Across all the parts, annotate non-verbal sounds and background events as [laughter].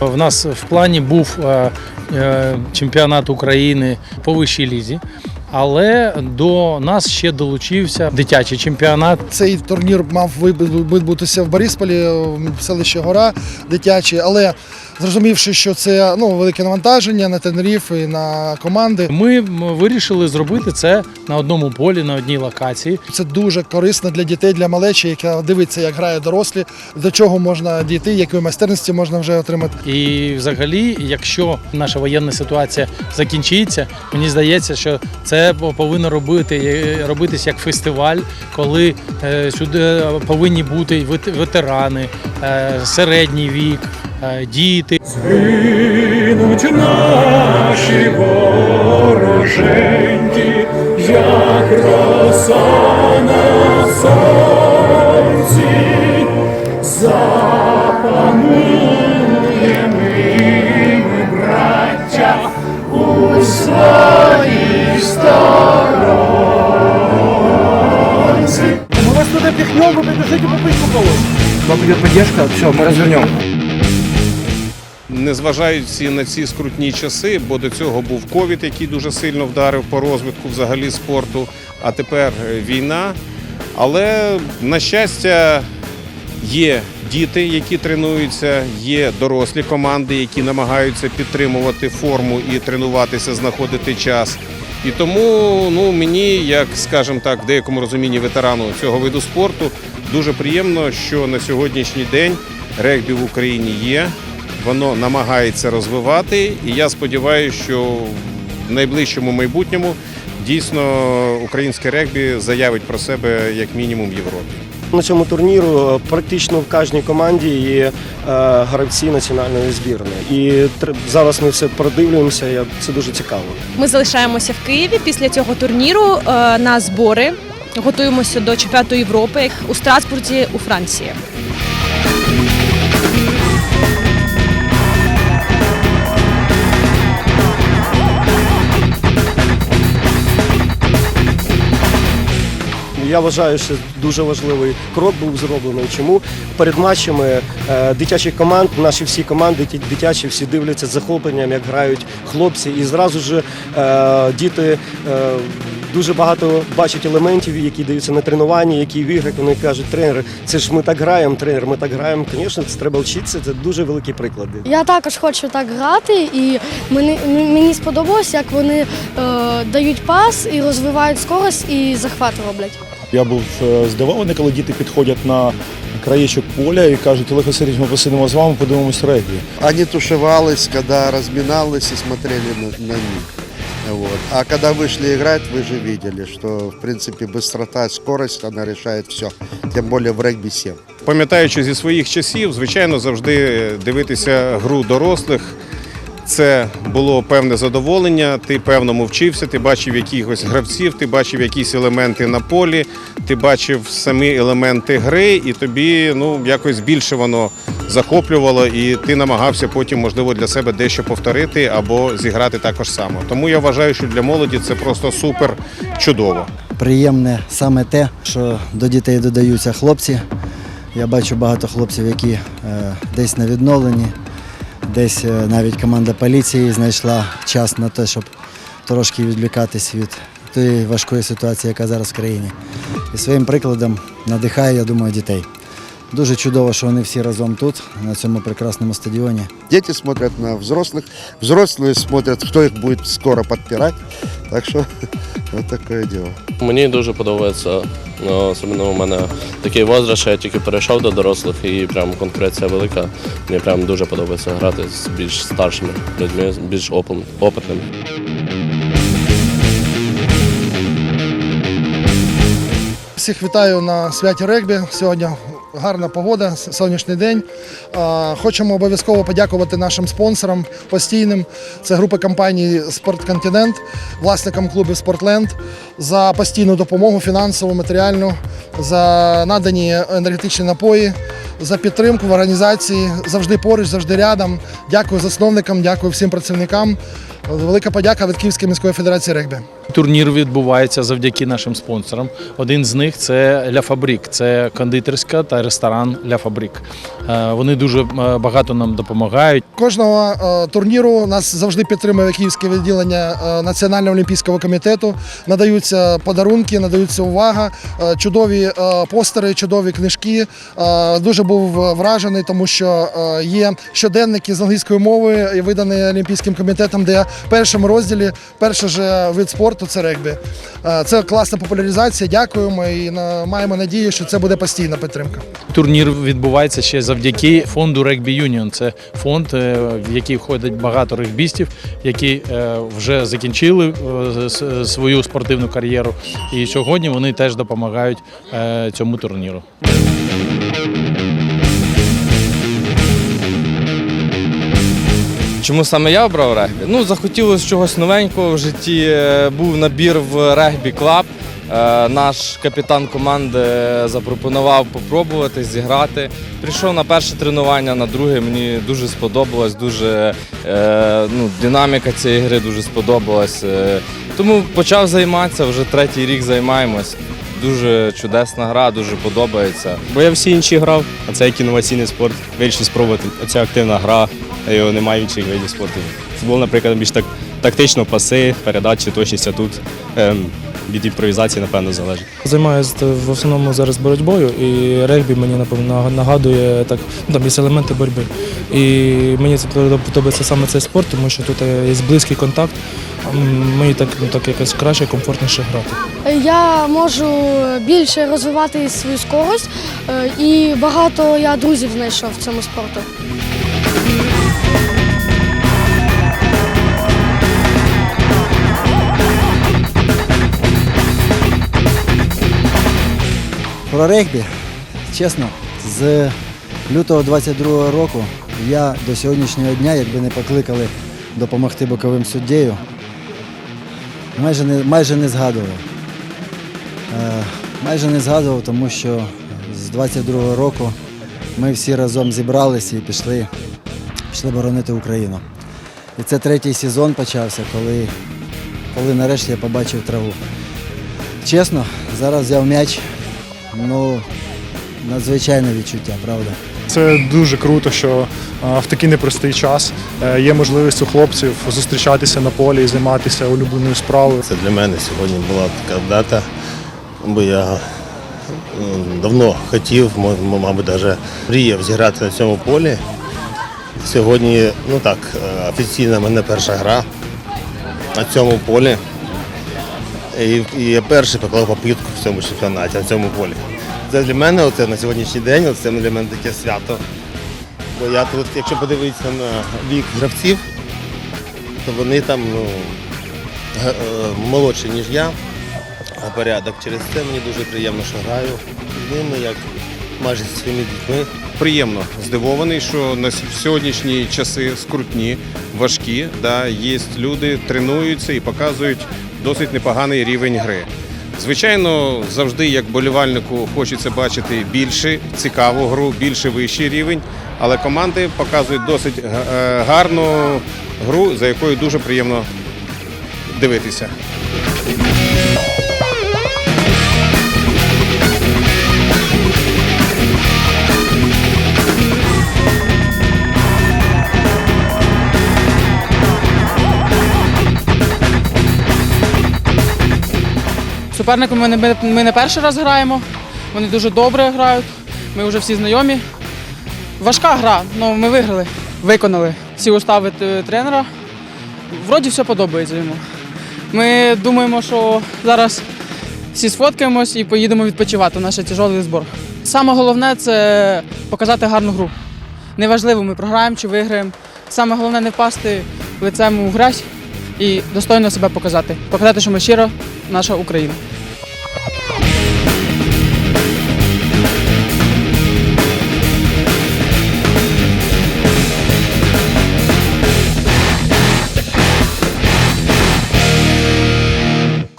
в нас в плані був е, е, чемпіонат України по вищій лізі, але до нас ще долучився дитячий чемпіонат. Цей турнір мав відбутися в Борисполі, в селищі Гора дитячий, але зрозумівши, що це ну, велике навантаження на тренерів і на команди, Ми вирішили зробити це на одному полі, на одній локації. це дуже корисно для дітей, для малечі, яка дивиться, як грають дорослі, до чого можна дійти, якої майстерності можна вже отримати. І взагалі, якщо наша воєнна ситуація закінчиться, мені здається, що це повинно робити е, робитись як фестиваль, коли е, сюди повинні бути ветерани, е, середній вік, е, діти. Згинуть наші вороженьки, як роса поддержка, все, мы развернем. незважаючи на ці скрутні часи, бо до цього був ковід, який дуже сильно вдарив по розвитку взагалі спорту, а тепер е, війна. Але на щастя є діти, які тренуються, є дорослі команди, які намагаються підтримувати форму і тренуватися, знаходити час. І тому ну, мені, як скажімо так, в деякому розумінні ветерану цього виду спорту, дуже приємно, що на сьогоднішній день регбі в Україні є. Воно намагається розвивати, і я сподіваюся, що в найближчому майбутньому дійсно українське регбі заявить про себе як мінімум в Європі. На цьому турніру е, практично в кожній команді є е, гравці національної збірної. І тр- зараз ми все продивлюємося. я- Це дуже цікаво. Ми залишаємося в Києві після цього турніру е, на збори. Готуємося до чемпіонату Європи у Страсбурзі у Франції. Я вважаю, що дуже важливий крок був зроблений. Чому перед матчами е, дитячих команд, наші всі команди, дитячі, всі дивляться з захопленням, як грають хлопці, і зразу ж е, діти. Дуже багато бачать елементів, які даються на тренуванні, які в іграх. Вони кажуть, тренер, це ж ми так граємо, тренер, ми так граємо. Звісно, це треба вчитися. Це дуже великі приклади. Я також хочу так грати, і мені, мені сподобалось, як вони е, дають пас і розвивають скорость і захват роблять. Я був е, здивований, коли діти підходять на краєчок поля і кажуть, Олег Васильович, ми посидимо з вами, подивимось регбі. Они тушевались, когда разминалась и смотрели на, на них. Вот. А когда вышли играть, вы же видели, что в принципе быстрота, скорость, она решает все. Тем более в регби 7. Пам'ятаючи зі своїх часів, звичайно, завжди дивитися гру дорослих. Це було певне задоволення. Ти певному вчився, ти бачив якихось гравців, ти бачив якісь елементи на полі, ти бачив самі елементи гри, і тобі ну якось більше воно захоплювало, і ти намагався потім, можливо, для себе дещо повторити або зіграти також само. Тому я вважаю, що для молоді це просто супер чудово. Приємне саме те, що до дітей додаються хлопці. Я бачу багато хлопців, які е, десь на відновленні, десь е, навіть команда поліції знайшла час на те, щоб трошки відвлікатись від тієї важкої ситуації, яка зараз в країні. І своїм прикладом надихає, я думаю, дітей. Дуже чудово, що вони всі разом тут, на цьому прекрасному стадіоні. Дети смотрят на взрослых, взрослые смотрят, кто их будет скоро подпирать. Так что вот [laughs] такое дело. Мені дуже подобається. Ну, особливо у мене такий возраст, що я тільки перейшов до дорослих і прям конкуренція велика. Мені прям дуже подобається грати з більш старшими людьми, з більш опит- опитними. Всіх вітаю на святі регбі. Сьогодні гарна погода, сонячний день. Хочемо обов'язково подякувати нашим спонсорам постійним. Це групи компанії Спортконтинент, власникам клубів Спортленд за постійну допомогу фінансову, матеріальну, за надані енергетичні напої, за підтримку в організації. Завжди поруч, завжди рядом. Дякую засновникам, дякую всім працівникам. Велика подяка від Київської міської федерації регбі. Турнір відбувається завдяки нашим спонсорам. Один з них це Ля Фабрік, це кондитерська та ресторан Ля Фабрік. Е, Вони дуже е, багато нам допомагають. Кожного е, турніру нас завжди підтримує київське відділення Національного олімпійського комітету. Надаються подарунки, надаються увага, чудові постери, чудові книжки. Дуже був вражений, тому що є щоденники з англійської мови, і видані Олімпійським комітетом, де в першому розділі перший же вид спорту це регбі. Е, Це класна популяризація. Дякуємо і маємо надію, що це буде постійна підтримка. Турнір відбувається ще завдяки фонду Регбі Юніон. Це фонд, е, в який входить багато регбістів, які е, вже закінчили свою спортивну кар'єру. І сьогодні вони теж допомагають цьому турніру. Чому саме я обрав регбі? Ну, захотілося чогось новенького в житті. Е, Був набір в регбі клаб. Е, Наш капітан команди запропонував попробувати зіграти. Прийшов на перше тренування, на друге мені дуже сподобалось, дуже е, ну, динаміка цієї гри дуже сподобалась. Е, Тому почав займатися, вже третій рік займаємось. Дуже чудесна гра, дуже подобається. Бо я всі інші грав, а це як інноваційний спорт. Вирішив спробувати. Оця активна гра, його немає в інших видів спорту. Футбол, наприклад, більш так тактично паси, передачі, точність а тут. Ем, від імпровізації, напевно, залежить. Займаюся в основному зараз боротьбою, і регбі мені напевно нагадує так, ну, там є елементи боротьби. І мені це подобається саме цей спорт, тому що тут є близький контакт. Мені так, ну, так якось краще, комфортніше грати. Я можу більше розвивати свою скорость е, і багато я друзів знайшов в цьому спорту. Про регбі, чесно, з лютого 22-го року я до сьогоднішнього дня, якби не покликали допомогти боковим суддєю, майже не, майже не згадував. Е, майже не згадував, тому що з 22-го року ми всі разом зібралися і пішли, пішли боронити Україну. І це третій сезон почався, коли, коли нарешті я побачив траву. Чесно, зараз взяв м'яч, ну, надзвичайне відчуття, правда. Це дуже круто, що в такий непростий час е, є можливість у хлопців зустрічатися на полі і займатися улюбленою справою. Це для мене сьогодні була така дата, бо я давно хотів, мабуть, навіть мріяв зіграти на цьому полі. Сьогодні, ну так, е, офіційна в мене перша гра на цьому полі. І, я перший поклав попитку в цьому чемпіонаті на цьому полі. Це для мене оце на сьогоднішній день, це для мене таке свято. Бо я тут, якщо подивитися на вік гравців, то вони там ну, е, молодші, ніж я, а порядок. Через це мені дуже приємно, що граю з ними, як майже зі своїми дітьми. Приємно здивований, що на сьогоднішні часи скрутні, важкі. Да, є люди, тренуються і показують досить непоганий рівень гри. Звичайно, завжди як болівальнику хочеться бачити більше цікаву гру, більше вищий рівень, але команди показують досить е, гарну гру, за якою дуже приємно дивитися. Суперником ми не, ми не перший раз граємо. Вони дуже добре грають. Ми вже всі знайомі. Важка гра, але ми виграли. Виконали всі устави тренера. Вроді все подобається йому. Ми думаємо, що зараз всі сфоткаємось і поїдемо відпочивати. Наш тяжелий збор. Саме головне це показати гарну гру. Неважливо, ми програємо чи виграємо. Саме головне не впасти лицем у грязь і достойно себе показати. Показати, що ми щиро наша Україна.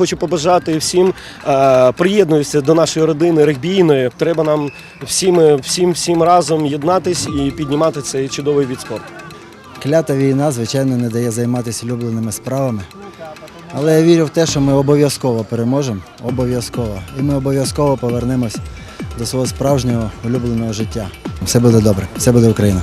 Хочу побажати всім, е, приєднуюся до нашої родини регбійної. Треба нам всім, всім, всім разом єднатись і піднімати цей чудовий від спорту. Клята війна, звичайно, не дає займатися улюбленими справами. Але я вірю в те, що ми обов'язково переможемо. Обов'язково. І ми обов'язково повернемось до свого справжнього улюбленого життя. Все буде добре, все буде Україна.